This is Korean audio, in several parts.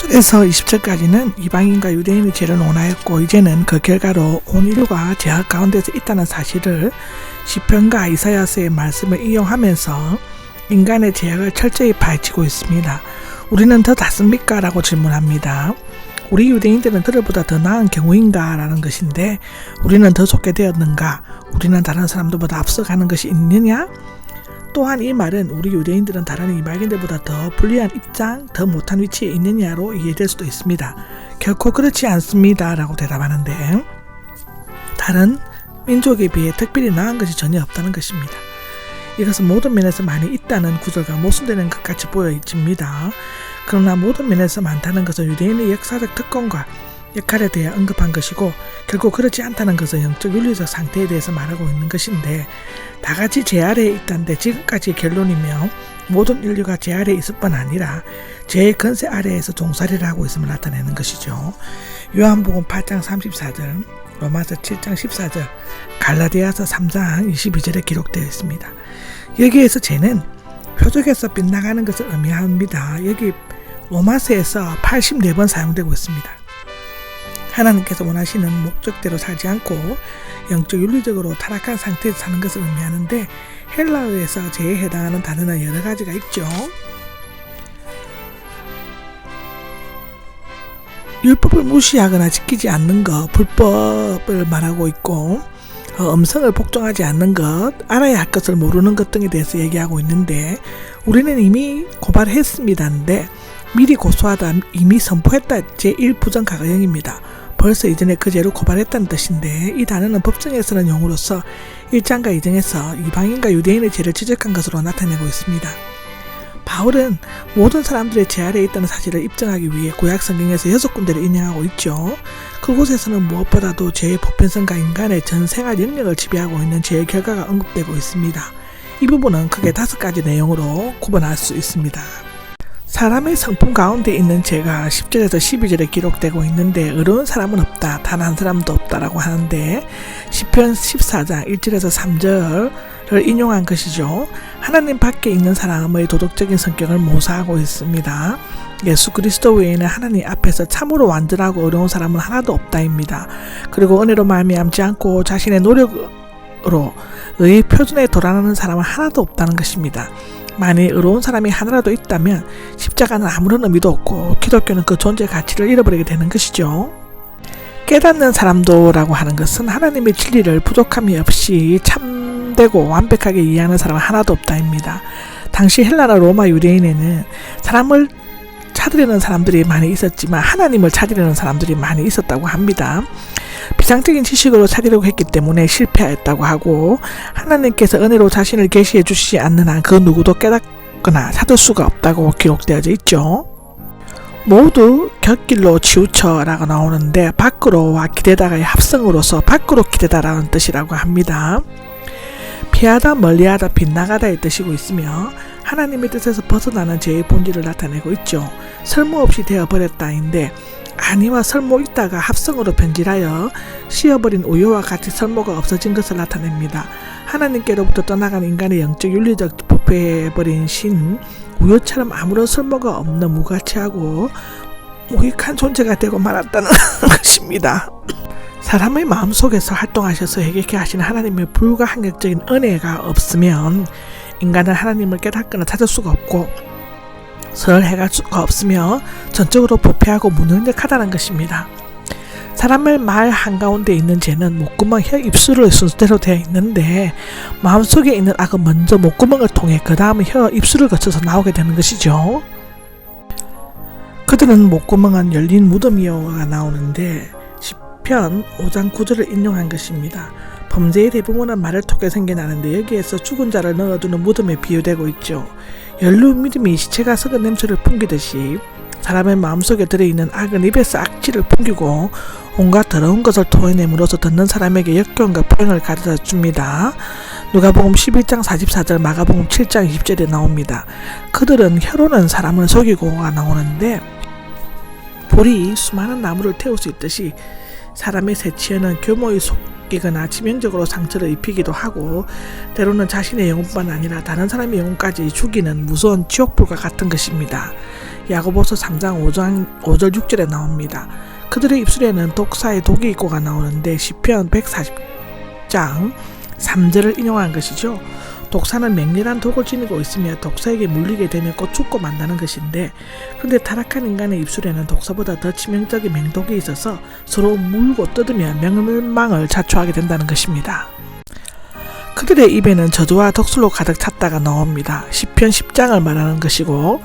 15절에서 20절까지는 이방인과 유대인의 죄를 논하였고 이제는 그 결과로 온 인류가 제약 가운데서 있다는 사실을 시편과 이사야서의 말씀을 인용하면서 인간의 제약을 철저히 파헤치고 있습니다. 우리는 더 낫습니까? 라고 질문합니다. 우리 유대인들은 그들보다 더 나은 경우인가? 라는 것인데 우리는 더 좋게 되었는가? 우리는 다른 사람들보다 앞서가는 것이 있느냐? 또한 이 말은 우리 유대인들은 다른 이방인들보다 더 불리한 입장, 더 못한 위치에 있느냐로 이해될 수도 있습니다. 결코 그렇지 않습니다. 라고 대답하는데 다른 민족에 비해 특별히 나은 것이 전혀 없다는 것입니다. 이것은 모든 면에서 많이 있다는 구절과 모순되는 것 같이 보여집니다. 그러나 모든 면에서 많다는 것은 유대인의 역사적 특권과 역할에 대해 언급한 것이고 결국 그렇지 않다는 것은 영적 윤리적 상태에 대해서 말하고 있는 것인데 다 같이 제 아래에 있다는데 지금까지 결론이며 모든 인류가 제 아래에 있을 뿐 아니라 제 건세 아래에서 종살이를 하고 있음을 나타내는 것이죠. 요한복음 8장 34절, 로마서 7장 14절, 갈라디아서 3장 22절에 기록되어 있습니다. 여기에서 쟤는 표적에서 빗나가는 것을 의미합니다. 여기 로마서에서 84번 사용되고 있습니다. 하나님께서 원하시는 목적대로 살지 않고 영적 윤리적으로 타락한 상태에서 사는 것을 의미하는데 헬라어에서 제에 해당하는 단어는 여러 가지가 있죠. 율법을 무시하거나 지키지 않는 것, 불법을 말하고 있고 어, 음성을 복종하지 않는 것, 알아야 할 것을 모르는 것 등에 대해서 얘기하고 있는데 우리는 이미 고발했습니다인데 미리 고소하다 이미 선포했다 제1부정 가가형입니다. 벌써 이전에 그 죄로 고발했다는 뜻인데 이 단어는 법정에서는 용어로서 1장과 2장에서 이방인과 유대인의 죄를 지적한 것으로 나타내고 있습니다. 바울은 모든 사람들의 제 아래에 있다는 사실을 입증하기 위해 구약 성경에서 여섯 군데를 인용하고 있죠. 그곳에서는 무엇보다도 죄의 보편성과 인간의 전 생활 영역을 지배하고 있는 죄의 결과가 언급되고 있습니다. 이 부분은 크게 다섯 가지 내용으로 구분할 수 있습니다. 사람의 성품 가운데 있는 죄가 10절에서 12절에 기록되고 있는데 어려운 사람은 없다. 단 한 사람도 없다라고 하는데 10편 14장 1절에서 3절을 인용한 것이죠. 하나님 밖에 있는 사람의 도덕적인 성격을 모사하고 있습니다. 예수 그리스도 외에는 하나님 앞에서 참으로 완전하고 어려운 사람은 하나도 없다입니다. 그리고 은혜로 말미암지 않고 자신의 노력으로 의의 표준에 돌아가는 사람은 하나도 없다는 것입니다. 만일 의로운 사람이 하나라도 있다면 십자가는 아무런 의미도 없고 기독교는 그 존재 가치를 잃어버리게 되는 것이죠. 깨닫는 사람도라고 하는 것은 하나님의 진리를 부족함이 없이 참되고 완벽하게 이해하는 사람은 하나도 없다입니다. 당시 헬라나 로마 유대인에는 사람을 찾으려는 사람들이 많이 있었지만 하나님을 찾으려는 사람들이 많이 있었다고 합니다. 비상적인 지식으로 찾으려고 했기 때문에 실패했다고 하고 하나님께서 은혜로 자신을 계시해 주시지 않는 한 그 누구도 깨닫거나 찾을 수가 없다고 기록되어져 있죠. 모두 곁길로 치우쳐라고 나오는데 밖으로와 기대다가의 합성으로서 밖으로 기대다라는 뜻이라고 합니다. 피하다 멀리하다 빗나가다의 뜻이고 있으며 하나님의 뜻에서 벗어나는 죄의 본질을 나타내고 있죠. 설모 없이 되어버렸다인데 아니와 설모 있다가 합성으로 변질하여 씌어버린 우유와 같이 설모가 없어진 것을 나타냅니다. 하나님께로부터 떠나간 인간의 영적 윤리적 부패해버린 신 우유처럼 아무런 설모가 없는 무가치하고 무익한 존재가 되고 말았다는 것입니다. 사람의 마음속에서 활동하셔서 해결케 하시는 하나님의 불가항력적인 은혜가 없으면 인간은 하나님을 깨닫거나 찾을 수가 없고 설해갈 수가 없으며 전적으로 부패하고 무능력하다는 것입니다. 사람의 말 한가운데 있는 죄는 목구멍, 혀, 입술을 순서대로 되어 있는데 마음속에 있는 악은 먼저 목구멍을 통해 그 다음에 혀, 입술을 거쳐서 나오게 되는 것이죠. 그들은 목구멍은 열린 무덤이요가 나오는데 10편 5장 9절을 인용한 것입니다. 범죄의 대부분은 말을 통해 생겨나는데 여기에서 죽은 자를 넣어두는 무덤에 비유되고 있죠. 연루 믿음이 시체가 썩은 냄새를 풍기듯이 사람의 마음속에 들어있는 악은 입에서 악취를 풍기고 온갖 더러운 것을 토해냄으로써 듣는 사람에게 역경과 불행을 가르쳐 줍니다. 누가복음 11장 44절 마가복음 7장 20절에 나옵니다. 그들은 혀로는 사람을 속이고가 나오는데 불이 수많은 나무를 태울 수 있듯이 사람의 새치에는 교모의 속 이거나 치명적으로 상처를 입히기도 하고 때로는 자신의 영혼뿐만 아니라 다른 사람의 영혼까지 죽이는 무서운 지옥불과 같은 것입니다. 야고보서 3장 5장 5절 6절에 나옵니다. 그들의 입술에는 독사의 독이 있고가 나오는데 시편 140장 3절을 인용한 것이죠. 독사는 맹렬한 독을 지니고 있으며 독사에게 물리게 되면 곧 죽고 만다는 것인데 그런데 타락한 인간의 입술에는 독사보다 더 치명적인 맹독이 있어서 서로 물고 뜯으며 명망을 자초하게 된다는 것입니다. 그들의 입에는 저주와 덕술로 가득 찼다가 나옵니다. 시편 10장을 말하는 것이고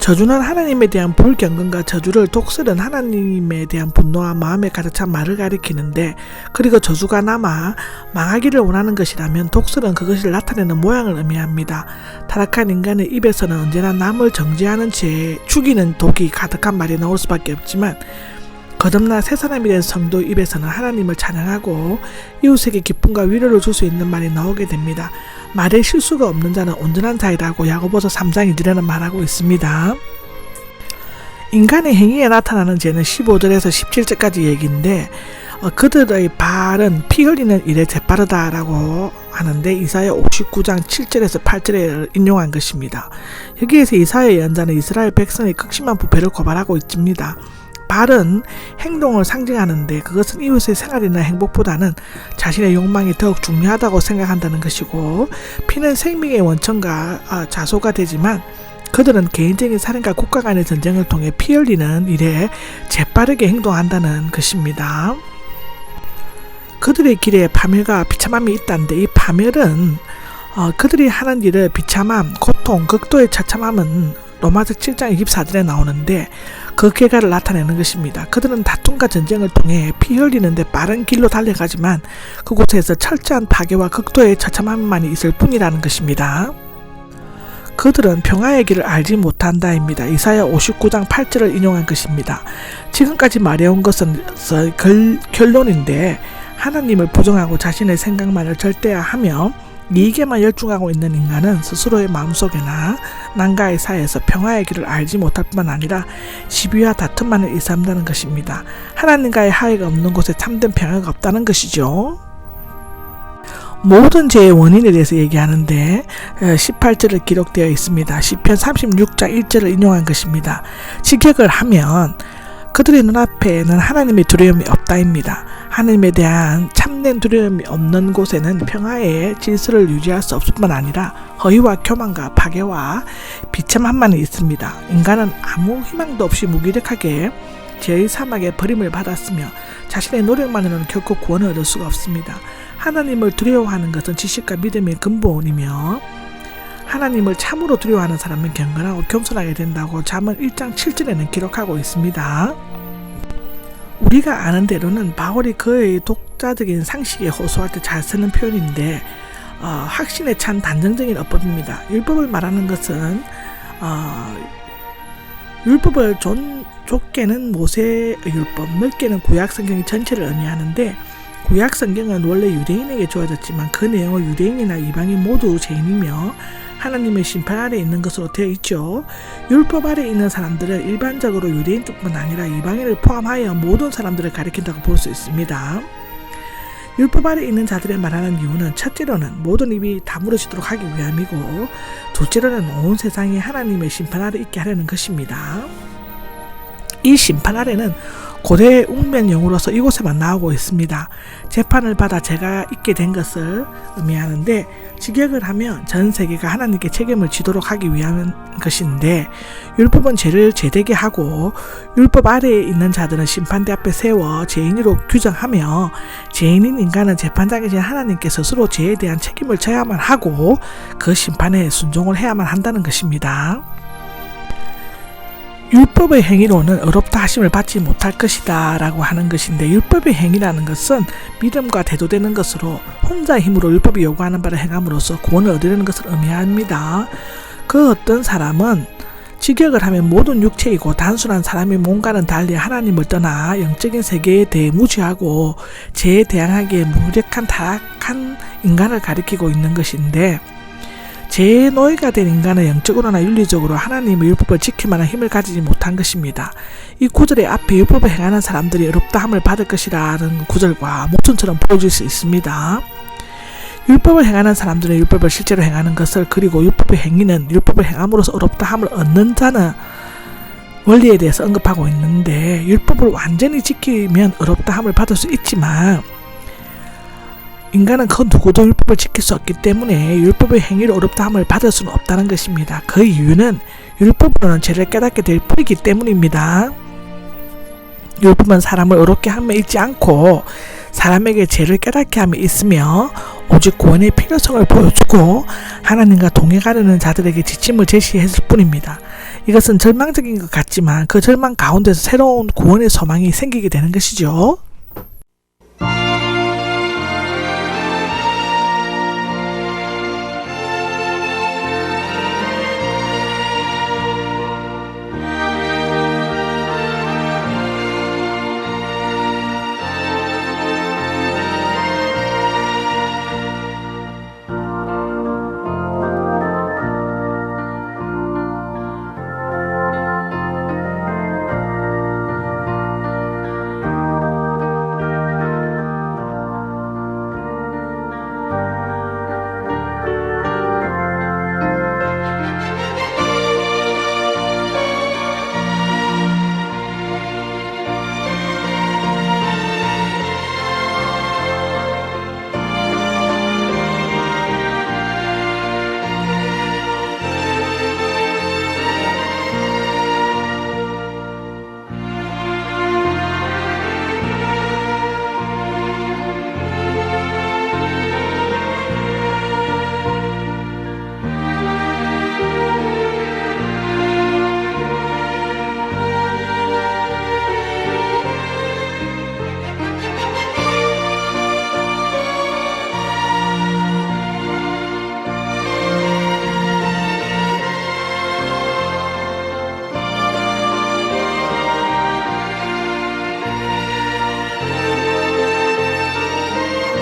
저주는 하나님에 대한 불경건과 저주를 독설은 하나님에 대한 분노와 마음에 가득 찬 말을 가리키는데 그리고 저주가 남아 망하기를 원하는 것이라면 독설은 그것을 나타내는 모양을 의미합니다. 타락한 인간의 입에서는 언제나 남을 정죄하는 죄, 죽이는 독이 가득한 말이 나올 수밖에 없지만 거듭나 새 사람이 된 성도 입에서는 하나님을 찬양하고 이웃에게 기쁨과 위로를 줄 수 있는 말이 나오게 됩니다. 말에 실수가 없는 자는 온전한 자이라고 야고보서 3장 2절에는 말하고 있습니다. 인간의 행위에 나타나는 죄는 15절에서 17절까지 얘기인데 어, 그들의 발은 피 흘리는 일에 재빠르다라고 하는데 이사야 59장 7절에서 8절에 인용한 것입니다. 여기에서 이사야 연자는 이스라엘 백성의 극심한 부패를 고발하고 있습니다. 발은 행동을 상징하는데 그것은 이웃의 생활이나 행복보다는 자신의 욕망이 더욱 중요하다고 생각한다는 것이고 피는 생명의 원천과 아, 자소가 되지만 그들은 개인적인 살인과 국가 간의 전쟁을 통해 피 흘리는 일에 재빠르게 행동한다는 것입니다. 그들의 길에 파멸과 비참함이 있다는데 이 파멸은 어, 그들이 하는 일을 비참함, 고통, 극도의 처참함은 로마서 7장 24절에 나오는데 그 결과를 나타내는 것입니다. 그들은 다툼과 전쟁을 통해 피 흘리는데 빠른 길로 달려가지만 그곳에서 철저한 파괴와 극도의 처참함만이 있을 뿐이라는 것입니다. 그들은 평화의 길을 알지 못한다입니다. 이사야 59장 8절을 인용한 것입니다. 지금까지 말해온 것은 결론인데 하나님을 부정하고 자신의 생각만을 절대화하며 이익에만 열중하고 있는 인간은 스스로의 마음속에나 난가의 사이에서 평화의 길을 알지 못할 뿐만 아니라 시비와 다툼만을 일삼다는 것입니다. 하나님과의 하해가 없는 곳에 참된 평화가 없다는 것이죠. 모든 죄의 원인에 대해서 얘기하는데 18절을 기록되어 있습니다. 시편 36장 1절을 인용한 것입니다. 직역을 하면 그들의 눈앞에는 하나님의 두려움이 없다입니다. 하나님에 대한 참된 두려움이 없는 곳에는 평화의 질서를 유지할 수 없을 뿐만 아니라 허위와 교만과 파괴와 비참함만 있습니다. 인간은 아무 희망도 없이 무기력하게 죄의 사막에 버림을 받았으며 자신의 노력만으로는 결코 구원을 얻을 수가 없습니다. 하나님을 두려워하는 것은 지식과 믿음의 근본이며 하나님을 참으로 두려워하는 사람은 경건하고 겸손하게 된다고 잠언 1장 7절에는 기록하고 있습니다. 우리가 아는 대로는 바울이 그의 독자적인 상식에 호소할 때 잘 쓰는 표현인데 어, 확신에 찬 단정적인 어법입니다. 율법을 말하는 것은 어, 율법을 존, 좁게는 모세의 율법, 넓게는 구약 성경의 전체를 의미하는데 구약 성경은 원래 유대인에게 주어졌지만 그 내용을 유대인이나 이방인 모두 죄인이며 하나님의 심판 아래 있는 것으로 되어 있죠. 율법 아래 있는 사람들은 일반적으로 유대인뿐만 아니라 이방인을 포함하여 모든 사람들을 가리킨다고 볼 수 있습니다. 율법 아래 있는 자들의 말하는 이유는 첫째로는 모든 입이 다물어지도록 하기 위함이고 둘째로는 온 세상이 하나님의 심판 아래 있게 하려는 것입니다. 이 심판 아래는 고대 웅변용으로서 이곳에만 나오고 있습니다. 재판을 받아 제가 있게 된 것을 의미하는데 직역을 하면 전 세계가 하나님께 책임을 지도록 하기 위한 것인데 율법은 죄를 제되게 하고 율법 아래에 있는 자들은 심판대 앞에 세워 죄인으로 규정하며 죄인인 인간은 재판장에 진 하나님께 스스로 죄에 대한 책임을 져야만 하고 그 심판에 순종을 해야만 한다는 것입니다. 율법의 행위로는 어렵다 하심을 받지 못할 것이다 라고 하는 것인데 율법의 행위라는 것은 믿음과 대도되는 것으로 혼자 힘으로 율법이 요구하는 바를 행함으로써 구원을 얻으려는 것을 의미합니다. 그 어떤 사람은 직역을 하면 모든 육체이고 단순한 사람의 몸과는 달리 하나님을 떠나 영적인 세계에 대해 무지하고 죄에 대항하기에 무력한 타락한 인간을 가리키고 있는 것인데 제 노예가 된 인간은 영적으로나 윤리적으로 하나님의 율법을 지킬 만한 힘을 가지지 못한 것입니다. 이 구절의 앞에 율법을 행하는 사람들이 어렵다함을 받을 것이라는 구절과 모순처럼 보여질 수 있습니다. 율법을 행하는 사람들은 율법을 실제로 행하는 것을 그리고 율법의 행위는 율법을 행함으로써 어렵다함을 얻는 자는 원리에 대해서 언급하고 있는데 율법을 완전히 지키면 어렵다 함을 받을 수 있지만 인간은 그 누구도 율법을 지킬 수 없기 때문에 율법의 행위를 어렵다 함을 받을 수는 없다는 것입니다. 그 이유는 율법으로는 죄를 깨닫게 될 뿐이기 때문입니다. 율법은 사람을 어렵게 함에 있지 않고 사람에게 죄를 깨닫게 함에 있으며 오직 구원의 필요성을 보여주고 하나님과 동행하려는 자들에게 지침을 제시했을 뿐입니다. 이것은 절망적인 것 같지만 그 절망 가운데서 새로운 구원의 소망이 생기게 되는 것이죠.